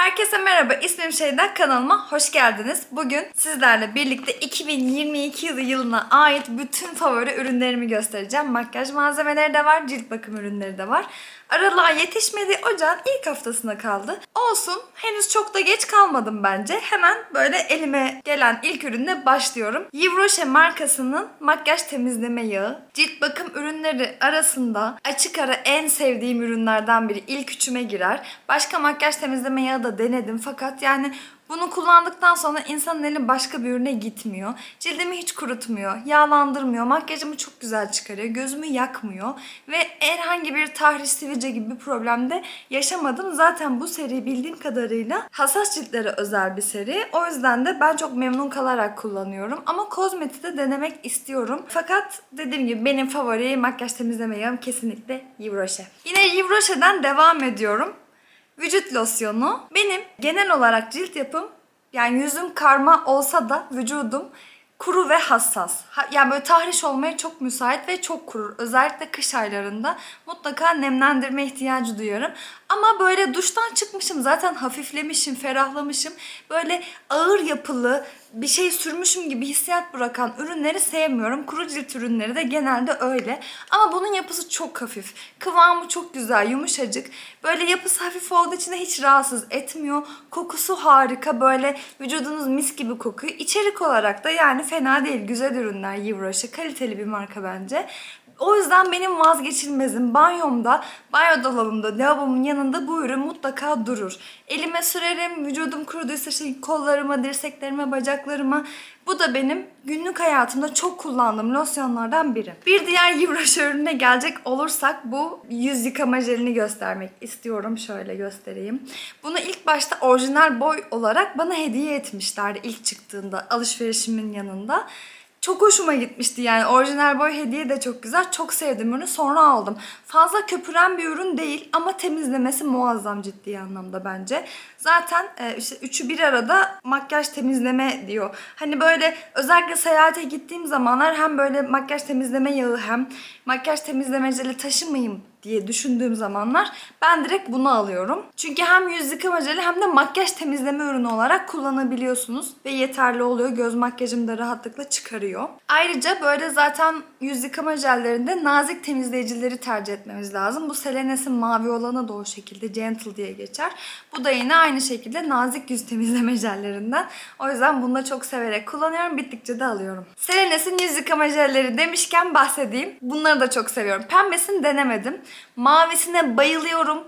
Herkese merhaba, ismim Şeyda, kanalıma hoş geldiniz. Bugün sizlerle birlikte 2022 yılı yılına ait bütün favori ürünlerimi göstereceğim. Makyaj malzemeleri de var, cilt bakım ürünleri de var. Aralığa yetişmedi, ocağın ilk haftasına kaldı. Olsun, henüz çok da geç kalmadım bence. Hemen böyle elime gelen ilk ürünle başlıyorum. Yves Rocher markasının makyaj temizleme yağı. Cilt bakım ürünleri arasında açık ara en sevdiğim ürünlerden biri. İlk üçüme girer. Başka makyaj temizleme yağı da denedim fakat yani bunu kullandıktan sonra insanın eli başka bir ürüne gitmiyor. Cildimi hiç kurutmuyor, yağlandırmıyor, makyajımı çok güzel çıkarıyor, gözümü yakmıyor ve herhangi bir tahriş, sivilce gibi bir problem de yaşamadım. Zaten bu seri bildiğim kadarıyla hassas ciltlere özel bir seri. O yüzden de ben çok memnun kalarak kullanıyorum. Ama kozmetik de denemek istiyorum. Fakat dediğim gibi benim favori makyaj temizleme yağım kesinlikle Yves Rocher. Yine Yves Rocher'den devam ediyorum. Vücut losyonu. Benim genel olarak cilt yapım yani yüzüm karma olsa da vücudum kuru ve hassas. Ha- Yani böyle tahriş olmaya çok müsait ve çok kurur. Özellikle kış aylarında mutlaka nemlendirme ihtiyacı duyuyorum. Ama böyle duştan çıkmışım zaten hafiflemişim, ferahlamışım. Böyle ağır yapılı bir şey sürmüşüm gibi hissiyat bırakan ürünleri sevmiyorum. Kuru cilt ürünleri de genelde öyle. Ama bunun yapısı çok hafif. Kıvamı çok güzel, yumuşacık. Böyle yapısı hafif olduğu için de hiç rahatsız etmiyor. Kokusu harika. Böyle vücudunuz mis gibi kokuyor. İçerik olarak da yani fena değil. Güzel ürünler Rocher. Kaliteli bir marka bence. O yüzden benim vazgeçilmezim. Banyomda, banyo dolabımda, lavabomun yanında bu ürün mutlaka durur. Elime sürerim, vücudum kuruduysa şey, kollarıma, dirseklerime, bacaklarıma. Bu da benim günlük hayatımda çok kullandığım losyonlardan biri. Bir diğer Rocher ürününe gelecek olursak bu yüz yıkama jelini göstermek istiyorum. Şöyle göstereyim. Bunu ilk başta orijinal boy olarak bana hediye etmişlerdi ilk çıktığında alışverişimin yanında. Çok hoşuma gitmişti yani orijinal boy hediye de çok güzel. Çok sevdim ürünü sonra aldım. Fazla köpüren bir ürün değil ama temizlemesi muazzam ciddi anlamda bence. Zaten e, işte üçü bir arada makyaj temizleme diyor. Hani böyle özellikle seyahate gittiğim zamanlar hem böyle makyaj temizleme yağı hem makyaj temizleme jeli taşımayayım diye düşündüğüm zamanlar ben direkt bunu alıyorum. Çünkü hem yüz yıkama jeli hem de makyaj temizleme ürünü olarak kullanabiliyorsunuz ve yeterli oluyor. Göz makyajımı da rahatlıkla çıkarıyor. Ayrıca böyle zaten yüz yıkama jellerinde nazik temizleyicileri tercih etmemiz lazım. Bu Selenes'in mavi olanı da o şekilde Gentle diye geçer. Bu da yine aynı şekilde nazik yüz temizleme jellerinden. O yüzden bunu da çok severek kullanıyorum. Bittikçe de alıyorum. Selenes'in yüz yıkama jelleri demişken bahsedeyim. Bunları da çok seviyorum. Pembesini denemedim. Mavisine bayılıyorum.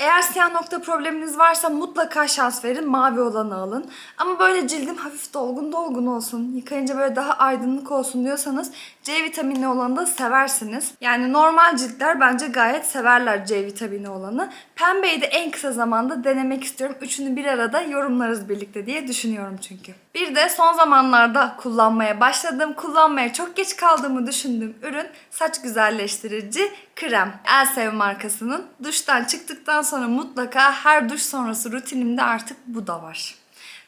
Eğer siyah nokta probleminiz varsa mutlaka şans verin. Mavi olanı alın. Ama böyle cildim hafif dolgun dolgun olsun. Yıkayınca böyle daha aydınlık olsun diyorsanız C vitamini olanı da seversiniz. Yani normal ciltler bence gayet severler C vitamini olanı. Pembeyi de en kısa zamanda denemek istiyorum. Üçünü bir arada yorumlarız birlikte diye düşünüyorum çünkü. Bir de son zamanlarda kullanmaya başladığım, kullanmaya çok geç kaldığımı düşündüğüm ürün saç güzelleştirici krem. Elsev markasının. Duştan çıktıktan sonra mutlaka her duş sonrası rutinimde artık bu da var.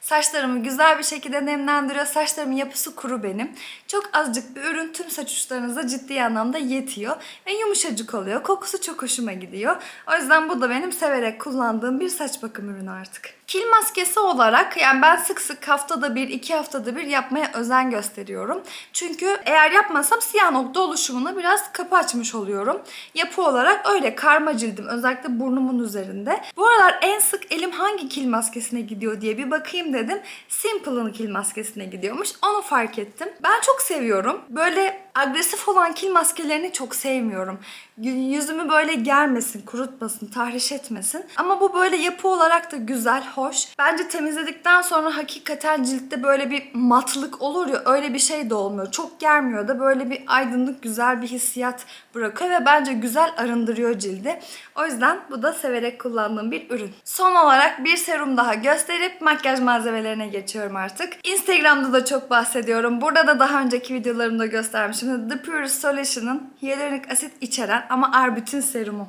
Saçlarımı güzel bir şekilde nemlendiriyor. Saçlarımın yapısı kuru benim. Çok azıcık bir ürün tüm saç uçlarınıza ciddi anlamda yetiyor. Ve yumuşacık oluyor. Kokusu çok hoşuma gidiyor. O yüzden bu da benim severek kullandığım bir saç bakım ürünü artık. Kil maskesi olarak yani ben sık sık haftada bir, iki haftada bir yapmaya özen gösteriyorum. Çünkü eğer yapmasam siyah nokta oluşumuna biraz kapı açmış oluyorum. Yapı olarak öyle karma cildim özellikle burnumun üzerinde. Bu aralar en sık elim hangi kil maskesine gidiyor diye bir bakayım dedim. Simple'ın kil maskesine gidiyormuş. Onu fark ettim. Ben çok seviyorum. Böyle agresif olan kil maskelerini çok sevmiyorum. Yüzümü böyle germesin, kurutmasın, tahriş etmesin. Ama bu böyle yapı olarak da güzel, hoş. Bence temizledikten sonra hakikaten ciltte böyle bir matlık olur ya öyle bir şey de olmuyor. Çok germiyor da böyle bir aydınlık, güzel bir hissiyat bırakıyor ve bence güzel arındırıyor cildi. O yüzden bu da severek kullandığım bir ürün. Son olarak bir serum daha gösterip makyaj malzemelerine geçiyorum artık. Instagram'da da çok bahsediyorum. Burada da daha önceki videolarımda göstermişim. The Purest Solution'ın hyaluronik asit içeren ama arbütin serumu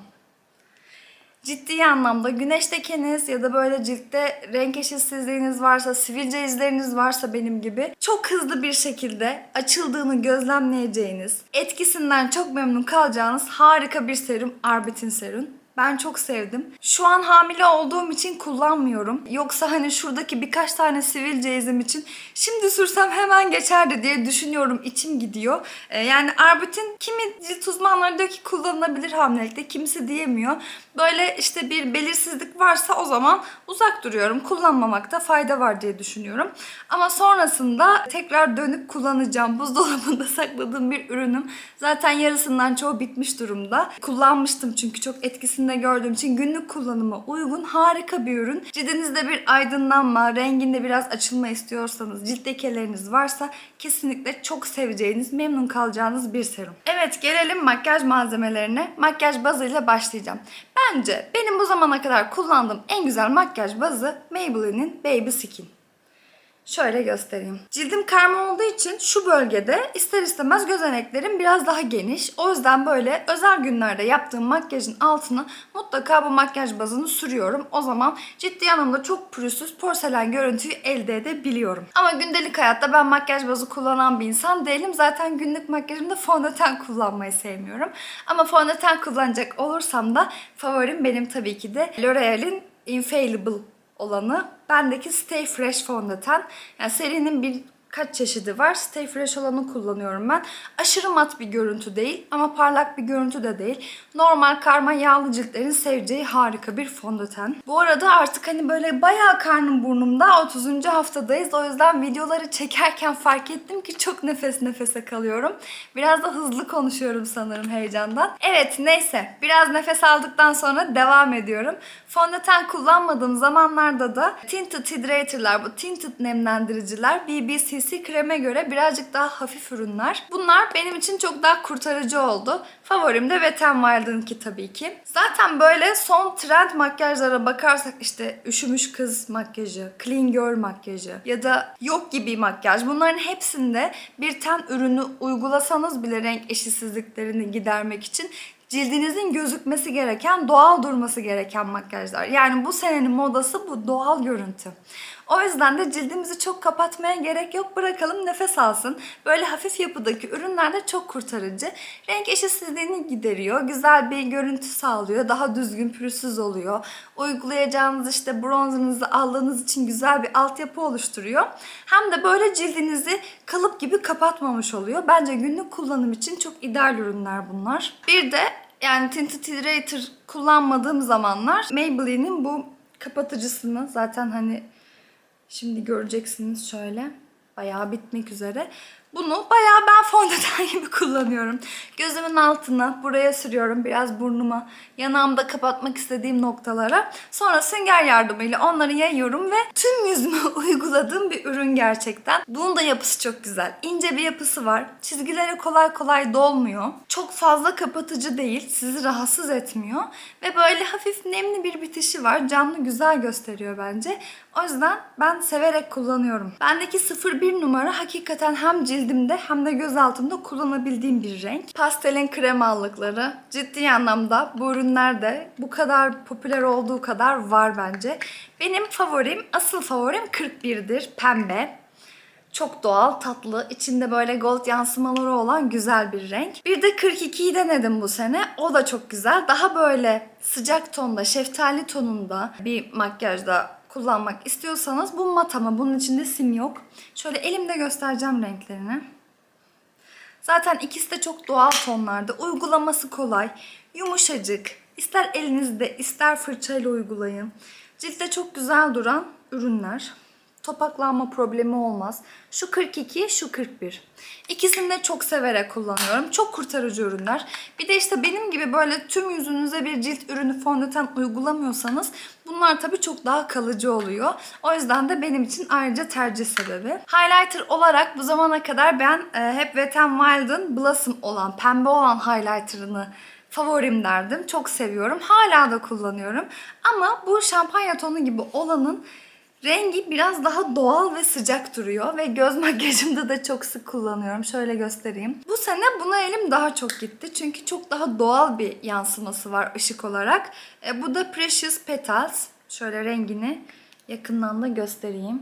ciddi anlamda güneş lekeniz ya da böyle ciltte renk eşitsizliğiniz varsa, sivilce izleriniz varsa benim gibi çok hızlı bir şekilde açıldığını gözlemleyeceğiniz, etkisinden çok memnun kalacağınız harika bir serum Arbutin serum. Ben çok sevdim. Şu an hamile olduğum için kullanmıyorum. Yoksa hani şuradaki birkaç tane sivilce izim için şimdi sürsem hemen geçerdi diye düşünüyorum. İçim gidiyor. Ee, yani Arbutin kimi cilt uzmanları diyor ki kullanılabilir hamilelikte. Kimisi diyemiyor. Böyle işte bir belirsizlik varsa o zaman uzak duruyorum. Kullanmamakta fayda var diye düşünüyorum. Ama sonrasında tekrar dönüp kullanacağım. Buzdolabında sakladığım bir ürünüm. Zaten yarısından çoğu bitmiş durumda. Kullanmıştım çünkü çok etkisini de gördüğüm için günlük kullanıma uygun harika bir ürün. Cildinizde bir aydınlanma, renginde biraz açılma istiyorsanız, cilt lekeleriniz varsa kesinlikle çok seveceğiniz, memnun kalacağınız bir serum. Evet gelelim makyaj malzemelerine. Makyaj bazıyla başlayacağım. Bence benim bu zamana kadar kullandığım en güzel makyaj bazı Maybelline'in Baby Skin. Şöyle göstereyim. Cildim karma olduğu için şu bölgede ister istemez gözeneklerim biraz daha geniş. O yüzden böyle özel günlerde yaptığım makyajın altına mutlaka bu makyaj bazını sürüyorum. O zaman ciddi anlamda çok pürüzsüz porselen görüntüyü elde edebiliyorum. Ama gündelik hayatta ben makyaj bazı kullanan bir insan değilim. Zaten günlük makyajımda fondöten kullanmayı sevmiyorum. Ama fondöten kullanacak olursam da favorim benim tabii ki de L'Oreal'in Infallible olanı. Bendeki Stay Fresh fondöten. Yani serinin bir kaç çeşidi var. Stay Fresh olanı kullanıyorum ben. Aşırı mat bir görüntü değil ama parlak bir görüntü de değil. Normal karma yağlı ciltlerin seveceği harika bir fondöten. Bu arada artık hani böyle bayağı karnım burnumda 30. haftadayız. O yüzden videoları çekerken fark ettim ki çok nefes nefese kalıyorum. Biraz da hızlı konuşuyorum sanırım heyecandan. Evet neyse biraz nefes aldıktan sonra devam ediyorum. Fondöten kullanmadığım zamanlarda da Tinted Hydrator'lar, bu tinted nemlendiriciler BBCC kreme göre birazcık daha hafif ürünler. Bunlar benim için çok daha kurtarıcı oldu. Favorim de Wet n Wild'ınki tabii ki. Zaten böyle son trend makyajlara bakarsak işte üşümüş kız makyajı, clean girl makyajı ya da yok gibi makyaj. Bunların hepsinde bir ten ürünü uygulasanız bile renk eşitsizliklerini gidermek için cildinizin gözükmesi gereken, doğal durması gereken makyajlar. Yani bu senenin modası bu doğal görüntü. O yüzden de cildimizi çok kapatmaya gerek yok. Bırakalım nefes alsın. Böyle hafif yapıdaki ürünler de çok kurtarıcı. Renk eşitsizliğini gideriyor. Güzel bir görüntü sağlıyor. Daha düzgün pürüzsüz oluyor. Uygulayacağınız işte bronzınızı aldığınız için güzel bir altyapı oluşturuyor. Hem de böyle cildinizi kalıp gibi kapatmamış oluyor. Bence günlük kullanım için çok ideal ürünler bunlar. Bir de yani Tinted Hydrator kullanmadığım zamanlar Maybelline'in bu kapatıcısını zaten hani Şimdi göreceksiniz şöyle. Bayağı bitmek üzere. Bunu bayağı ben fondöten gibi kullanıyorum. Gözümün altına buraya sürüyorum. Biraz burnuma, yanağımda kapatmak istediğim noktalara. Sonra sünger yardımıyla onları yayıyorum ve tüm yüzüme uyguladığım bir ürün gerçekten. Bunun da yapısı çok güzel. İnce bir yapısı var. Çizgileri kolay kolay dolmuyor. Çok fazla kapatıcı değil. Sizi rahatsız etmiyor. Ve böyle hafif nemli bir bitişi var. Canlı güzel gösteriyor bence. O yüzden ben severek kullanıyorum. Bendeki 01 numara hakikaten hem cildimde hem de göz altımda kullanabildiğim bir renk. Pastelin kremallıkları ciddi anlamda bu ürünlerde bu kadar popüler olduğu kadar var bence. Benim favorim, asıl favorim 41'dir. Pembe. Çok doğal, tatlı, içinde böyle gold yansımaları olan güzel bir renk. Bir de 42'yi denedim bu sene. O da çok güzel. Daha böyle sıcak tonda, şeftali tonunda bir makyajda kullanmak istiyorsanız bu mat ama bunun içinde sim yok. Şöyle elimde göstereceğim renklerini. Zaten ikisi de çok doğal tonlarda. Uygulaması kolay, yumuşacık. İster elinizde ister fırçayla uygulayın. Ciltte çok güzel duran ürünler. Topaklanma problemi olmaz. Şu 42, şu 41. İkisini de çok severek kullanıyorum. Çok kurtarıcı ürünler. Bir de işte benim gibi böyle tüm yüzünüze bir cilt ürünü fondöten uygulamıyorsanız bunlar tabii çok daha kalıcı oluyor. O yüzden de benim için ayrıca tercih sebebi. Highlighter olarak bu zamana kadar ben e, hep Wet n Wild'ın Blossom olan, pembe olan highlighter'ını favorim derdim. Çok seviyorum. Hala da kullanıyorum. Ama bu şampanya tonu gibi olanın Rengi biraz daha doğal ve sıcak duruyor ve göz makyajımda da çok sık kullanıyorum. Şöyle göstereyim. Bu sene buna elim daha çok gitti. Çünkü çok daha doğal bir yansıması var ışık olarak. E, bu da Precious Petals. Şöyle rengini yakından da göstereyim.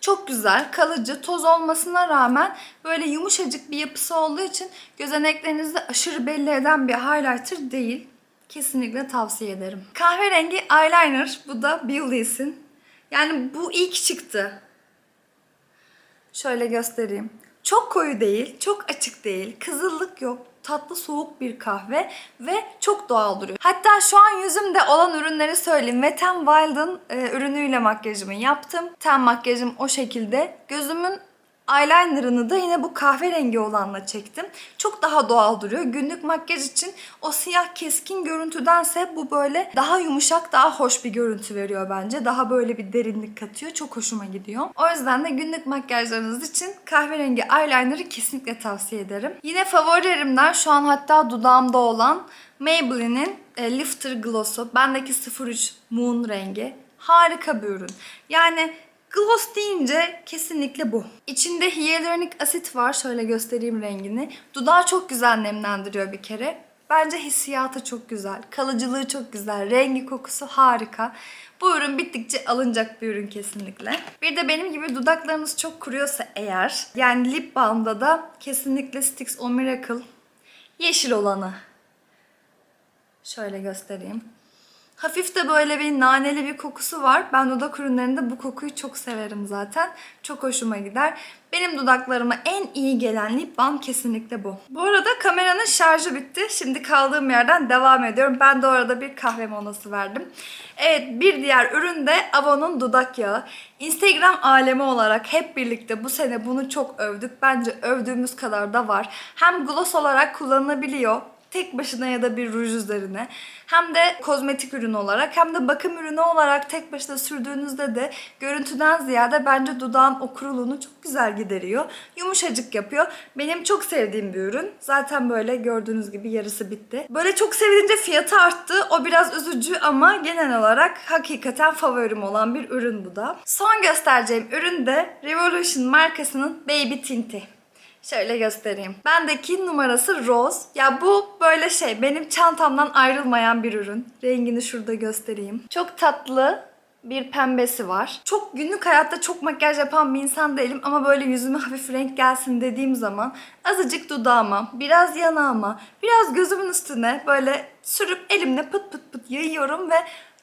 Çok güzel, kalıcı, toz olmasına rağmen böyle yumuşacık bir yapısı olduğu için gözeneklerinizi aşırı belli eden bir highlighter değil. Kesinlikle tavsiye ederim. Kahverengi eyeliner. Bu da Billie'sin. Yani bu ilk çıktı. Şöyle göstereyim. Çok koyu değil, çok açık değil, kızıllık yok, tatlı soğuk bir kahve ve çok doğal duruyor. Hatta şu an yüzümde olan ürünleri söyleyeyim. Wet n Wild'ın e, ürünüyle makyajımı yaptım. Ten makyajım o şekilde. Gözümün eyelinerını da yine bu kahverengi olanla çektim. Çok daha doğal duruyor. Günlük makyaj için o siyah keskin görüntüdense bu böyle daha yumuşak, daha hoş bir görüntü veriyor bence. Daha böyle bir derinlik katıyor. Çok hoşuma gidiyor. O yüzden de günlük makyajlarınız için kahverengi eyeliner'ı kesinlikle tavsiye ederim. Yine favorilerimden şu an hatta dudağımda olan Maybelline'in e, Lifter Gloss'u. Bendeki 03 Moon rengi. Harika bir ürün. Yani Gloss deyince kesinlikle bu. İçinde hyaluronik asit var. Şöyle göstereyim rengini. Dudağı çok güzel nemlendiriyor bir kere. Bence hissiyatı çok güzel. Kalıcılığı çok güzel. Rengi kokusu harika. Bu ürün bittikçe alınacak bir ürün kesinlikle. Bir de benim gibi dudaklarınız çok kuruyorsa eğer yani lip balmda da kesinlikle Stix O Miracle yeşil olanı. Şöyle göstereyim. Hafif de böyle bir naneli bir kokusu var. Ben dudak ürünlerinde bu kokuyu çok severim zaten. Çok hoşuma gider. Benim dudaklarıma en iyi gelen lip balm kesinlikle bu. Bu arada kameranın şarjı bitti. Şimdi kaldığım yerden devam ediyorum. Ben de orada bir kahve molası verdim. Evet bir diğer ürün de Avon'un dudak yağı. Instagram alemi olarak hep birlikte bu sene bunu çok övdük. Bence övdüğümüz kadar da var. Hem gloss olarak kullanılabiliyor tek başına ya da bir ruj üzerine hem de kozmetik ürün olarak hem de bakım ürünü olarak tek başına sürdüğünüzde de görüntüden ziyade bence dudağın o kuruluğunu çok güzel gideriyor. Yumuşacık yapıyor. Benim çok sevdiğim bir ürün. Zaten böyle gördüğünüz gibi yarısı bitti. Böyle çok sevilince fiyatı arttı. O biraz üzücü ama genel olarak hakikaten favorim olan bir ürün bu da. Son göstereceğim ürün de Revolution markasının Baby Tinti. Şöyle göstereyim. Bendeki numarası Rose. Ya bu böyle şey benim çantamdan ayrılmayan bir ürün. Rengini şurada göstereyim. Çok tatlı bir pembesi var. Çok günlük hayatta çok makyaj yapan bir insan değilim ama böyle yüzüme hafif renk gelsin dediğim zaman azıcık dudağıma, biraz yanağıma, biraz gözümün üstüne böyle sürüp elimle pıt pıt pıt yayıyorum ve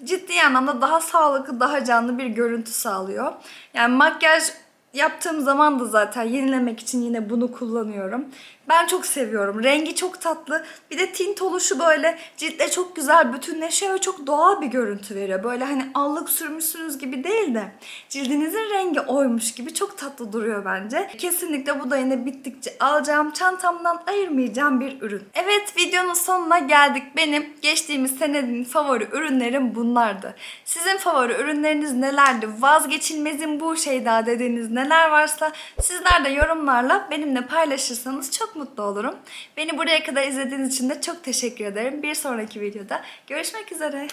ciddi anlamda daha sağlıklı, daha canlı bir görüntü sağlıyor. Yani makyaj Yaptığım zaman da zaten yenilemek için yine bunu kullanıyorum. Ben çok seviyorum. Rengi çok tatlı. Bir de tint oluşu böyle ciltle çok güzel bütünleşiyor ve çok doğal bir görüntü veriyor. Böyle hani allık sürmüşsünüz gibi değil de cildinizin rengi oymuş gibi çok tatlı duruyor bence. Kesinlikle bu da yine bittikçe alacağım çantamdan ayırmayacağım bir ürün. Evet videonun sonuna geldik. Benim geçtiğimiz senenin favori ürünlerim bunlardı. Sizin favori ürünleriniz nelerdi? Vazgeçilmezim bu şey daha dediğiniz neler varsa sizler de yorumlarla benimle paylaşırsanız çok mutlu olurum. Beni buraya kadar izlediğiniz için de çok teşekkür ederim. Bir sonraki videoda görüşmek üzere.